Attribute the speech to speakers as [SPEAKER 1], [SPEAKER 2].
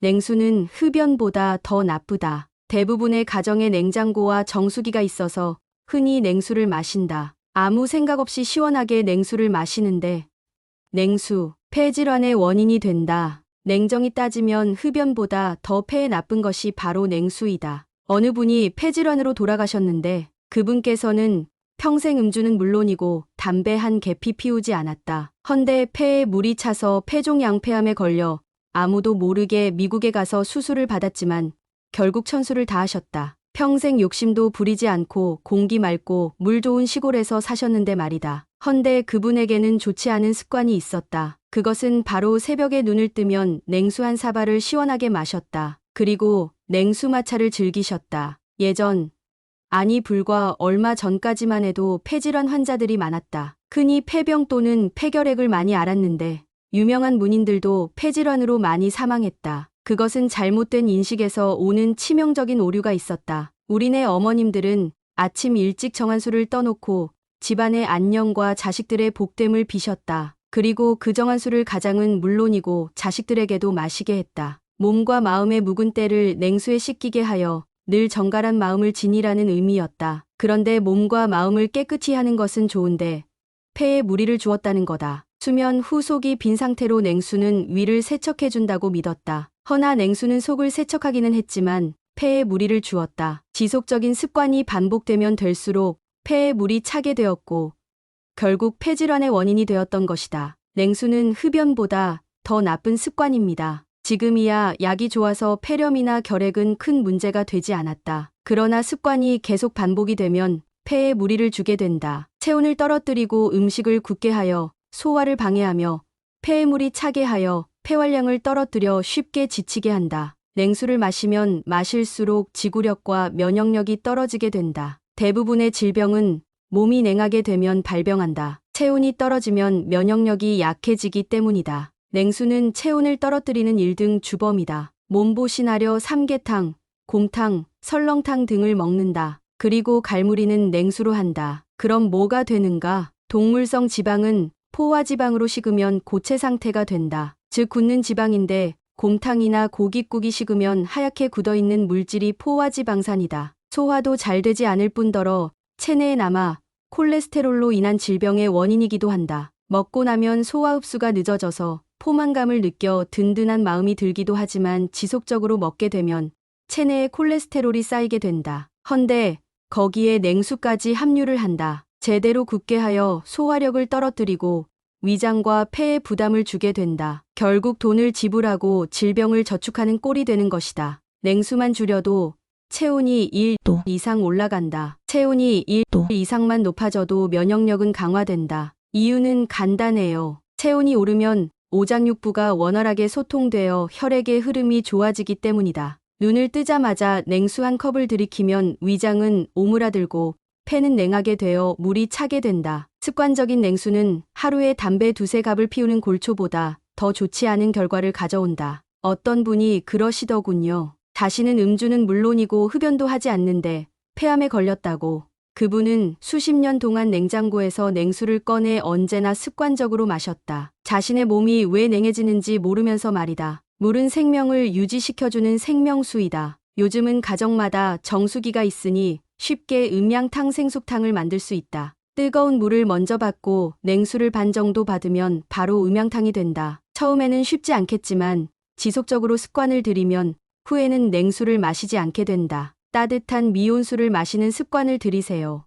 [SPEAKER 1] 냉수는 흡연보다 더 나쁘다. 대부분의 가정에 냉장고와 정수기가 있어서 흔히 냉수를 마신다. 아무 생각 없이 시원하게 냉수를 마시는데 냉수, 폐질환의 원인이 된다. 냉정히 따지면 흡연보다 더 폐에 나쁜 것이 바로 냉수이다. 어느 분이 폐질환으로 돌아가셨는데 그분께서는 평생 음주는 물론이고 담배 한 개피 피우지 않았다. 헌데 폐에 물이 차서 폐종양폐암에 걸려 아무도 모르게 미국에 가서 수술을 받았지만 결국 천수를 다하셨다. 평생 욕심도 부리지 않고 공기 맑고 물 좋은 시골에서 사셨는데 말이다. 헌데 그분에게는 좋지 않은 습관이 있었다. 그것은 바로 새벽에 눈을 뜨면 냉수 한 사발을 시원하게 마셨다. 그리고 냉수마차를 즐기셨다. 예전, 아니 불과 얼마 전까지만 해도 폐질환 환자들이 많았다. 흔히 폐병 또는 폐결핵을 많이 앓았는데 유명한 문인들도 폐질환으로 많이 사망했다. 그것은 잘못된 인식에서 오는 치명적인 오류가 있었다. 우리네 어머님들은 아침 일찍 정한수를 떠놓고 집안의 안녕과 자식들의 복됨을 비셨다. 그리고 그 정한수를 가장은 물론이고 자식들에게도 마시게 했다. 몸과 마음의 묵은 때를 냉수에 씻기게 하여 늘 정갈한 마음을 지니라는 의미였다. 그런데 몸과 마음을 깨끗이 하는 것은 좋은데 폐에 무리를 주었다는 거다. 수면 후 속이 빈 상태로 냉수는 위를 세척해준다고 믿었다. 허나 냉수는 속을 세척하기는 했지만 폐에 무리를 주었다. 지속적인 습관이 반복되면 될수록 폐에 물이 차게 되었고 결국 폐질환의 원인이 되었던 것이다. 냉수는 흡연보다 더 나쁜 습관입니다. 지금이야 약이 좋아서 폐렴이나 결핵은 큰 문제가 되지 않았다. 그러나 습관이 계속 반복이 되면 폐에 무리를 주게 된다. 체온을 떨어뜨리고 음식을 굳게 하여 소화를 방해하며 폐에 물이 차게 하여 폐활량을 떨어뜨려 쉽게 지치게 한다. 냉수를 마시면 마실수록 지구력과 면역력이 떨어지게 된다. 대부분의 질병은 몸이 냉하게 되면 발병한다. 체온이 떨어지면 면역력이 약해지기 때문이다. 냉수는 체온을 떨어뜨리는 1등 주범이다. 몸보신하려 삼계탕, 곰탕, 설렁탕 등을 먹는다. 그리고 갈무리는 냉수로 한다. 그럼 뭐가 되는가? 동물성 지방은 포화 지방으로 식으면 고체 상태가 된다. 즉 굳는 지방인데 곰탕이나 고깃국이 식으면 하얗게 굳어있는 물질이 포화 지방산이다. 소화도 잘 되지 않을 뿐더러 체내에 남아 콜레스테롤로 인한 질병의 원인이기도 한다. 먹고 나면 소화 흡수가 늦어져서 포만감을 느껴 든든한 마음이 들기도 하지만 지속적으로 먹게 되면 체내에 콜레스테롤이 쌓이게 된다. 헌데 거기에 냉수까지 함유를 한다. 제대로 굳게 하여 소화력을 떨어뜨리고 위장과 폐에 부담을 주게 된다. 결국 돈을 지불하고 질병을 저축하는 꼴이 되는 것이다. 냉수만 줄여도 체온이 1도 이상 올라간다. 체온이 1도 이상만 높아져도 면역력은 강화된다. 이유는 간단해요. 체온이 오르면 오장육부가 원활하게 소통되어 혈액의 흐름이 좋아지기 때문이다. 눈을 뜨자마자 냉수 한 컵을 들이키면 위장은 오므라들고 폐는 냉하게 되어 물이 차게 된다. 습관적인 냉수는 하루에 담배 두세 갑을 피우는 골초보다 더 좋지 않은 결과를 가져온다. 어떤 분이 그러시더군요. 자신은 음주는 물론이고 흡연도 하지 않는데 폐암에 걸렸다고. 그분은 수십 년 동안 냉장고에서 냉수를 꺼내 언제나 습관적으로 마셨다. 자신의 몸이 왜 냉해지는지 모르면서 말이다. 물은 생명을 유지시켜주는 생명수이다. 요즘은 가정마다 정수기가 있으니 쉽게 음양탕 생숙탕을 만들 수 있다. 뜨거운 물을 먼저 받고 냉수를 반 정도 받으면 바로 음양탕이 된다. 처음에는 쉽지 않겠지만 지속적으로 습관을 들이면 후에는 냉수를 마시지 않게 된다. 따뜻한 미온수를 마시는 습관을 들이세요.